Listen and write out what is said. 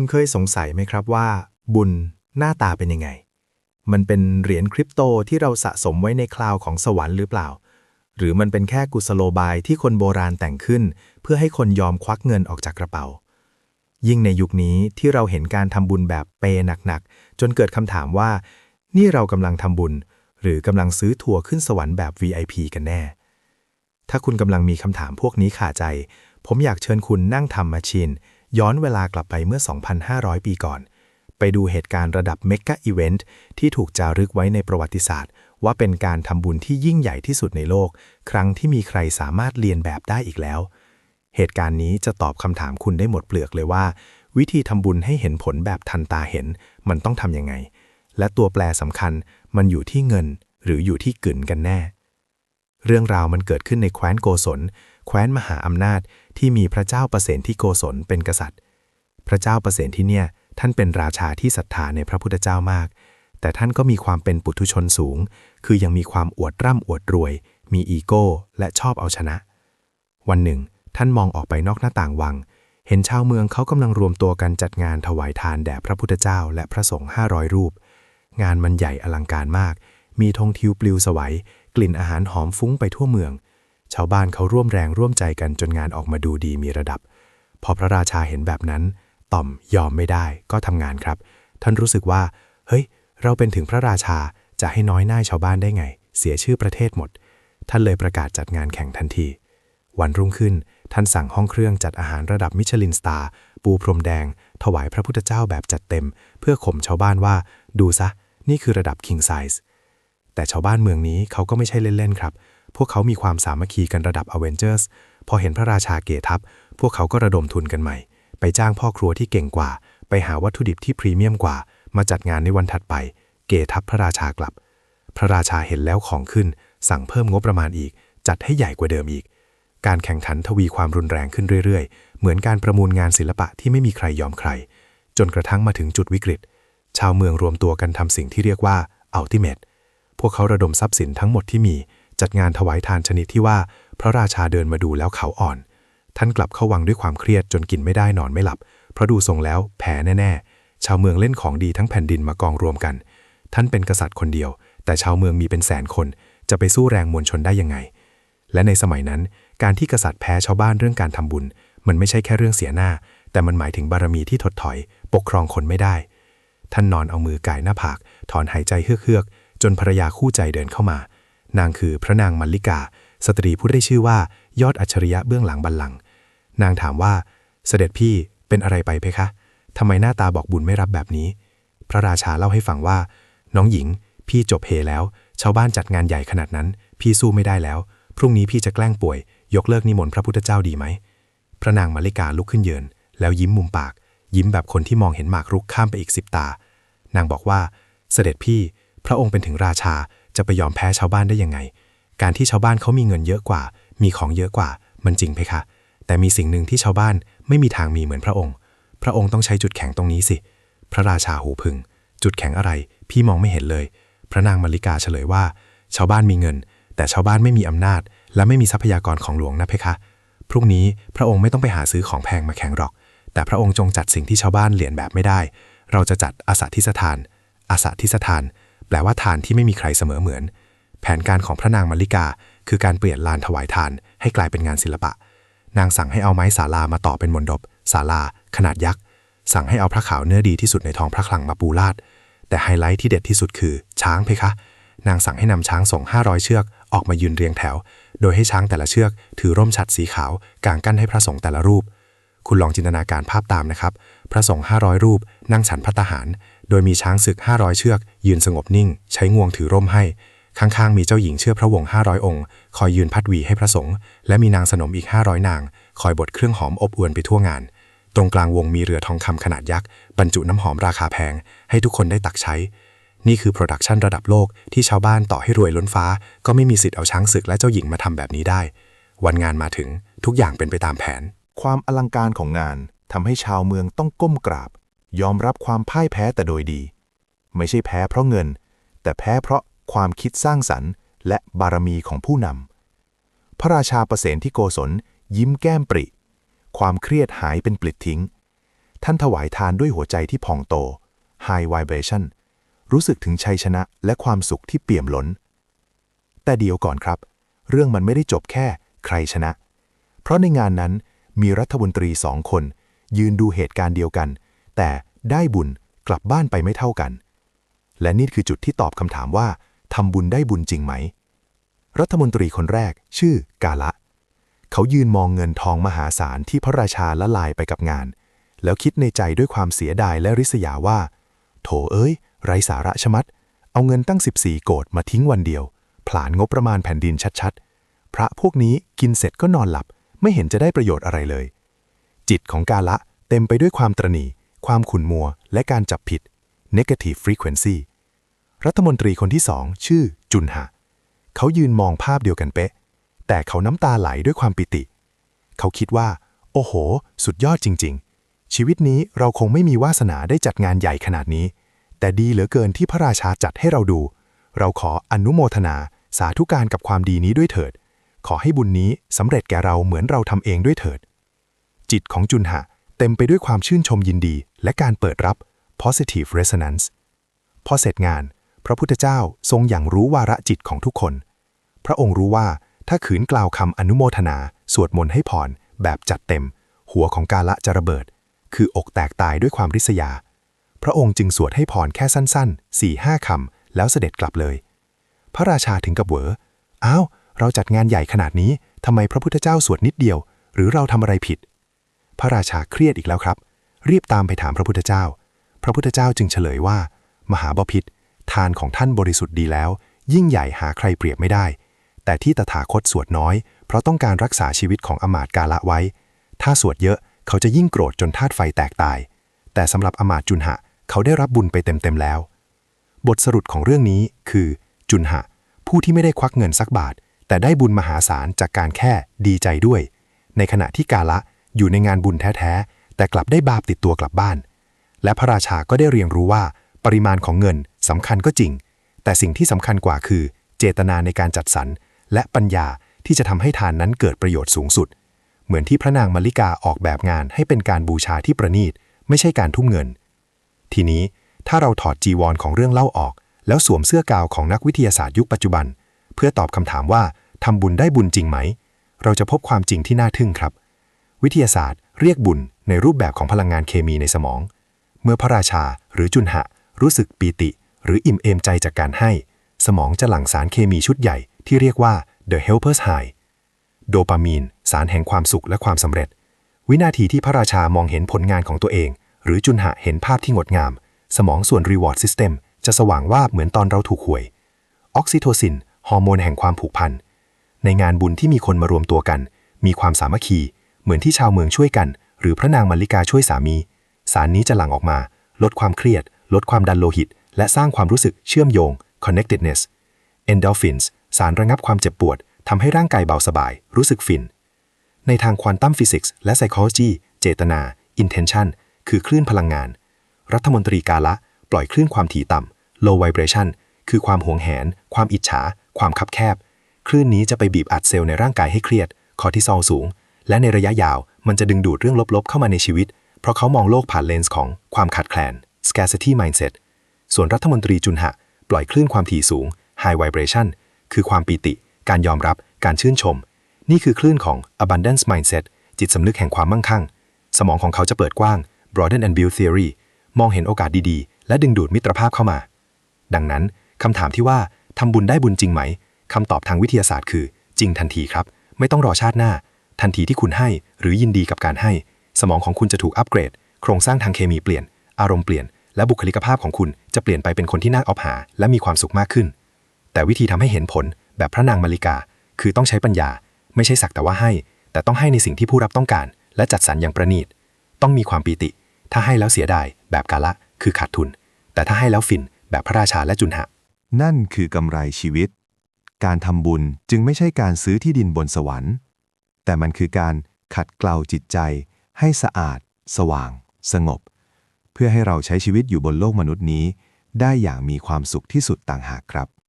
คุณเคยสงสัยไหมครับว่า บุญหน้าตาเป็นยังไง มันเป็นเหรียญคริปโตที่เราสะสมไว้ในคลาวของสวรรค์หรือเปล่า หรือมันเป็นแค่กุศโลบายที่คนโบราณแต่งขึ้น เพื่อให้คนยอมควักเงินออกจากกระเป๋า ยิ่งในยุคนี้ที่เราเห็นการทำบุญแบบเปย์หนักๆ จนเกิดคำถามว่า นี่เรากำลังทำบุญ หรือกำลังซื้อทัวร์ขึ้นสวรรค์แบบ VIP กันแน่ ถ้าคุณกำลังมีคำถามพวกนี้ขาใจ ผมอยากเชิญคุณนั่งทำมาชิน ย้อนเวลากลับไปเมื่อ 2,500 ปีก่อน ไปดูเหตุการณ์ระดับเมกะอีเวนต์ที่ถูกจารึกไว้ในประวัติศาสตร์ ว่าเป็นการทำบุญที่ยิ่งใหญ่ที่สุดในโลก ครั้งที่มีใครสามารถเรียนแบบได้อีกแล้ว เหตุการณ์นี้จะตอบคำถามคุณได้หมดเปลือกเลยว่า วิธีทำบุญให้เห็นผลแบบทันตาเห็น มันต้องทำยังไง และตัวแปรสำคัญมันอยู่ที่เงิน หรืออยู่ที่กึ่นกันแน่ เรื่องราวมันเกิดขึ้นในแคว้นโกศล แคว้นมหาอำนาจที่มีพระเจ้าประเสนที่โกศลเป็นกษัตริย์ พระเจ้าประเสนที่เนี่ย ท่านเป็นราชาที่ศรัทธาในพระพุทธเจ้ามาก แต่ท่านก็มีความเป็นปุถุชนสูง คือยังมีความอวดร่ำอวดรวย มีอีโก้ และชอบเอาชนะ วันหนึ่ง ท่านมองออกไปนอกหน้าต่างวัง เห็นชาวเมืองเขากำลังรวมตัวกันจัดงานถวายทานแด่พระพุทธเจ้า และพระสงฆ์500 รูป งานมันใหญ่อลังการมาก มีธงทิวปลิวสวัย กลิ่นอาหารหอมฟุ้งไปทั่วเมือง ชาวบ้านเขาร่วมแรงร่วมใจกันจนงานออกมาดูดีมีระดับ พอพระราชาเห็นแบบนั้น ต่อมยอมไม่ได้ก็ทำงานครับ ท่านรู้สึกว่า เฮ้ย เราเป็นถึงพระราชาจะให้น้อยหน้าชาวบ้านได้ไง เสียชื่อประเทศหมด ท่านเลยประกาศจัดงานแข่งทันที วันรุ่งขึ้น ท่านสั่งห้องเครื่องจัดอาหารระดับมิชลินสตาร์ปูพรมแดง ถวายพระพุทธเจ้าแบบจัดเต็ม เพื่อข่มชาวบ้านว่า ดูซะ นี่คือระดับ king size แต่ชาวบ้านเมืองนี้เขาก็ไม่ใช่เล่นๆครับ พวกเขามีความสามัคคีกันระดับอเวนเจอร์สพอเห็นพระราชาเกทับ พวกเขาก็ระดมทุนกันใหม่ ไปจ้างพ่อครัวที่เก่งกว่า ไปหาวัตถุดิบที่พรีเมียมกว่า มาจัดงานในวันถัดไป เกทับพระราชากลับ พระราชาเห็นแล้วของขึ้น สั่งเพิ่มงบประมาณอีก จัดให้ใหญ่กว่าเดิมอีก การแข่งขันทวีความรุนแรงขึ้นเรื่อยๆ เหมือนการประมูลงานศิลปะที่ไม่มีใครยอมใคร จนกระทั่งมาถึงจุดวิกฤต ชาวเมืองรวมตัวกันทำสิ่งที่เรียกว่า ultimate พวกเขาระดมทรัพย์สินทั้งหมดที่มี จัดงานถวายทานชนิดที่ว่า พระราชาเดินมาดูแล้วเขาอ่อน ท่านกลับเข้าวังด้วยความเครียดจนกินไม่ได้นอนไม่หลับ เพราะดูทรงแล้วแพ้แน่ๆ ชาวเมืองเล่นของดีทั้งแผ่นดินมากองรวมกัน ท่านเป็นกษัตริย์คนเดียว แต่ชาวเมืองมีเป็นแสนคน จะไปสู้แรงมวลชนได้ยังไง และในสมัยนั้น การที่กษัตริย์แพ้ชาวบ้านเรื่องการทำบุญ มันไม่ใช่แค่เรื่องเสียหน้า แต่มันหมายถึงบารมีที่ถดถอย ปกครองคนไม่ได้ ท่านนอนเอามือก่ายหน้าผาก ถอนหายใจเฮือกๆจนภรรยาคู่ใจเดินเข้ามา นางคือพระนางมัลลิกา สตรีผู้ได้ชื่อว่ายอดอัจฉริยะเบื้องหลังบัลลังก์นางถามว่า เสด็จพี่เป็นอะไรไปเพคะทำไมหน้าตาบอกบุญไม่รับแบบนี้ พระราชาเล่าให้ฟังว่า น้องหญิง พี่จบเฮแล้ว ชาวบ้านจัดงานใหญ่ขนาดนั้น พี่สู้ไม่ได้แล้ว พรุ่งนี้พี่จะแกล้งป่วย ยกเลิกนิมนต์พระพุทธเจ้าดีไหม พระนางมาริกาลุกขึ้นยืนแล้วยิ้มมุมปาก ยิ้มแบบคนที่มองเห็นหมากรุกข้ามไปอีกสิบตา นางบอกว่า เสด็จพี่ พระองค์เป็นถึงราชา จะไปยอมแพ้ชาวบ้านได้ยังไง การที่ชาวบ้านเขามีเงินเยอะกว่า มีของเยอะกว่า มันจริงเพคะ แต่มีสิ่งหนึ่งที่ชาวบ้านไม่มีทางมีเหมือนพระองค์ พระองค์ต้องใช้จุดแข็งตรงนี้สิ พระราชาหูพึง จุดแข็งอะไร พี่มองไม่เห็นเลย พระนางมาริกาเฉลยว่า ชาวบ้านมีเงิน แต่ชาวบ้านไม่มีอำนาจ และไม่มีทรัพยากรของหลวงนะเพคะ พรุ่งนี้พระองค์ไม่ต้องไปหาซื้อของแพงมาแข่งหรอก แต่พระองค์จงจัดสิ่งที่ชาวบ้านเหรียญแบบไม่ได้ เราจะจัดอาสาทิสถานอาสาทิสถาน แปลว่าทานที่ไม่มีใครเสมอเหมือน แผนการของพระนางมาริกา คือการเปลี่ยนลานถวายทาน ให้กลายเป็นงานศิลปะ นางสั่งให้เอาไม้ศาลามาต่อเป็นมนดบศาลา ขนาดยักษ์ สั่งให้เอาพระขาวเนื้อดีที่สุดในทองพระคลังมาปูลาด แต่ไฮไลท์ที่เด็ดที่สุดคือ ช้างเพคะ นางสั่งให้นำช้างส่ง500 เชือก ออกมายืนเรียงแถว โดยให้ช้างแต่ละเชือก ถือร่มฉัดสีขาวกางกั้นให้พระสงฆ์แต่ละรูป คุณลองจินตนาการภาพตามนะครับ พระสงฆ์500 รูป นั่งฉันพัตตาหาร โดยมีช้างศึก 500 เชือก ยืนสงบนิ่ง ใช้งวงถือร่มให้ ข้างๆ มีเจ้าหญิงเชื่อพระวงศ์500 องค์ คอยยืนพัดวีให้พระสงฆ์ และมีนางสนมอีก 500 นาง คอยบดเครื่องหอมอบอวนไปทั่วงาน ตรงกลางวงมีเรือทองคำขนาดยักษ์ บรรจุน้ำหอมราคาแพง ให้ทุกคนได้ตักใช้ นี่คือโปรดักชันระดับโลกที่ชาวบ้านต่อให้รวยล้นฟ้า ก็ไม่มีสิทธิ์เอาช้างศึกและเจ้าหญิงมาทำแบบนี้ได้ วันงานมาถึงทุกอย่างเป็นไปตามแผน ความอลังการของงานทำให้ชาวเมืองต้องก้มกราบ ยอมรับความพ่ายแพ้แต่โดยดี ไม่ใช่แพ้เพราะเงิน แต่แพ้เพราะความคิดสร้างสรรค์ และบารมีของผู้นำพระราชาประเสนที่โกศลยิ้มแก้มปริ ความเครียดหายเป็นปลิดทิ้ง ท่านถวายทานด้วยหัวใจที่พองโต High Vibration รู้สึกถึงชัยชนะและความสุขที่เปี่ยมล้น แต่เดียวก่อนครับ เรื่องมันไม่ได้จบแค่ใครชนะ เพราะในงานนั้น มีรัฐมนตรีสองคน ยืนดูเหตุการณ์เดียวกัน แต่ได้บุญกลับบ้านไปไม่เท่ากัน และนี่คือจุดที่ตอบคำถามว่าทำบุญได้บุญจริงไหม รัฐมนตรีคนแรกชื่อกาละ เขายืนมองเงินทองมหาศาลที่พระราชาละลายไปกับงาน แล้วคิดในใจด้วยความเสียดายและริษยาว่า โถเอ้ย ไรสาระชะมัด เอาเงินตั้ง 14 โกดมาทิ้งวันเดียว ผลาญงบประมาณแผ่นดินชัดๆ พระพวกนี้กินเสร็จก็นอนหลับ ไม่เห็นจะได้ประโยชน์อะไรเลย จิตของกาละเต็มไปด้วยความตรณีความขุ่นมัว และการจับผิด negative frequency รัฐมนตรีคนที่สองชื่อจุนหะ เขายืนมองภาพเดียวกันเป๊ะ แต่เขาน้ำตาไหลด้วยความปิติ เขาคิดว่า โอ้โห สุดยอดจริง ๆ ชีวิตนี้เราคงไม่มีวาสนาได้จัดงานใหญ่ขนาดนี้ แต่ดีเหลือเกินที่พระราชาจัดให้เราดู เราขออนุโมทนาสาธุการกับความดีนี้ด้วยเถิด ขอให้บุญนี้สำเร็จแก่เราเหมือนเราทำเองด้วยเถิด จิตของจุนหะเต็มไปด้วยความชื่นชมยินดี และการเปิดรับ positive resonance พอเสร็จงาน พระพุทธเจ้าทรงอย่างรู้วาระจิตของทุกคน พระองค์รู้ว่าถ้าขืนกล่าวคำอนุโมทนา สวดมนต์ให้พร แบบจัดเต็ม หัวของกาละจะระเบิด คืออกแตกตายด้วยความริษยา พระองค์จึงสวดให้พรแค่สั้นๆ4ี่ห้าคำแล้วเสด็จกลับเลย พระราชาถึงกับเหวออ้าว เราจัดงานใหญ่ขนาดนี้ทำไมพระพุทธเจ้าสวดนิดเดียว หรือเราทำอะไรผิด พระราชาเครียดอีกแล้วครับ รีบตามไปถามพระพุทธเจ้า พระพุทธเจ้าจึงเฉลยว่า มหาบพิษทานของท่านบริสุทธิ์ดีแล้ว ยิ่งใหญ่หาใครเปรียบไม่ได้ แต่ที่ตถาคตสวดน้อย เพราะต้องการรักษาชีวิตของอมาตกาละไว้ ถ้าสวดเยอะเขาจะยิ่งโกรธจนธาตุไฟแตกตาย แต่สำหรับอมาตจุนหะ เขาได้รับบุญไปเต็มๆแล้ว บทสรุปของเรื่องนี้คือ จุนหะ ผู้ที่ไม่ได้ควักเงินสักบาท แต่ได้บุญมหาศาลจากการแค่ดีใจด้วย ในขณะที่กาละอยู่ในงานบุญแท้ๆ แต่กลับได้บาปติดตัวกลับบ้าน และพระราชาก็ได้เรียนรู้ว่า ปริมาณของเงินสำคัญก็จริง แต่สิ่งที่สำคัญกว่าคือ เจตนาในการจัดสรร และปัญญาที่จะทำให้ทานนั้นเกิดประโยชน์สูงสุด เหมือนที่พระนางมาริกาออกแบบงานให้เป็นการบูชาที่ประณีต ไม่ใช่การทุ่มเงิน ทีนี้ถ้าเราถอดจีวรของเรื่องเล่าออก แล้วสวมเสื้อกาวของนักวิทยาศาสตร์ยุคปัจจุบัน เพื่อตอบคำถามว่าทำบุญได้บุญจริงไหม เราจะพบความจริงที่น่าทึ่งครับ วิทยาศาสตร์ เรียกบุญในรูปแบบของพลังงานเคมีในสมอง เมื่อพระราชาหรือจุนหะ รู้สึกปีติ หรืออิ่มเอมใจจากการให้ สมองจะหลั่งสารเคมีชุดใหญ่ที่เรียกว่า the helper's high โดปามีน สารแห่งความสุขและความสำเร็จ วินาทีที่พระราชามองเห็นผลงานของตัวเอง หรือจุนหะเห็นภาพที่งดงาม สมองส่วน reward system จะสว่างวาบเหมือนตอนเราถูกหวย ออกซิโทซิน ฮอร์โมนแห่งความผูกพัน ในงานบุญที่มีคนมารวมตัวกัน มีความสามัคคี เหมือนที่ชาวเมืองช่วยกัน หรือพระนางมาริกาช่วยสามี สารนี้จะหลั่งออกมา ลดความเครียด ลดความดันโลหิต และสร้างความรู้สึกเชื่อมโยง connectedness endorphins สารระงับความเจ็บปวดทำให้ร่างกายเบาสบาย รู้สึกฟิน ในทางควอนตัมฟิสิกส์และ psychology เจตนา intention คือคลื่นพลังงาน รัฐมนตรีกาละ ปล่อยคลื่นความถี่ต่ำ low vibration คือความหวงแหน ความอิจฉา ความคับแคบ คลื่นนี้จะไปบีบอัดเซลล์ในร่างกายให้เครียด คอร์ติซอลสูง และในระยะยาวมันจะดึงดูดเรื่องลบๆ เข้ามาในชีวิต เพราะเขามองโลกผ่านเลนส์ของความขาดแคลน scarcity mindset ส่วนรัฐมนตรีจุนหะ ปล่อยคลื่นความถี่สูง high vibration คือความปีติ การยอมรับ การชื่นชม นี่คือคลื่นของ abundance mindset จิตสำนึกแห่งความมั่งคั่ง สมองของเขาจะเปิดกว้าง broaden and build theory มองเห็นโอกาสดีๆ และดึงดูดมิตรภาพเข้ามา ดังนั้นคำถามที่ว่า ทำบุญได้บุญจริงไหมคำตอบทางวิทยาศาสตร์คือ จริงทันทีครับ ไม่ต้องรอชาติหน้า ทันทีที่คุณให้ หรือยินดีกับการให้ สมองของคุณจะถูกอัปเกรด โครงสร้างทางเคมีเปลี่ยน อารมณ์เปลี่ยน และบุคลิกภาพของคุณจะเปลี่ยนไปเป็นคนที่น่าออบหา และมีความสุขมากขึ้น แต่วิธีทำให้เห็นผลแบบพระนางมาริกา คือต้องใช้ปัญญา ไม่ใช่สักแต่ว่าให้ แต่ต้องให้ในสิ่งที่ผู้รับต้องการ และจัดสรรอย่างประณีต ต้องมีความปีติ ถ้าให้แล้วเสียดายแบบกาละ คือขาดทุน แต่ถ้าให้แล้วฟินแบบพระราชาและจุนหะ นั่นคือกำไรชีวิต การทำบุญจึงไม่ใช่การซื้อที่ดินบนสวรรค์ แต่มันคือการขัดเกลาจิตใจ ให้สะอาด สว่าง สงบ เพื่อให้เราใช้ชีวิตอยู่บนโลกมนุษย์นี้ ได้อย่างมีความสุขที่สุดต่างหากครับ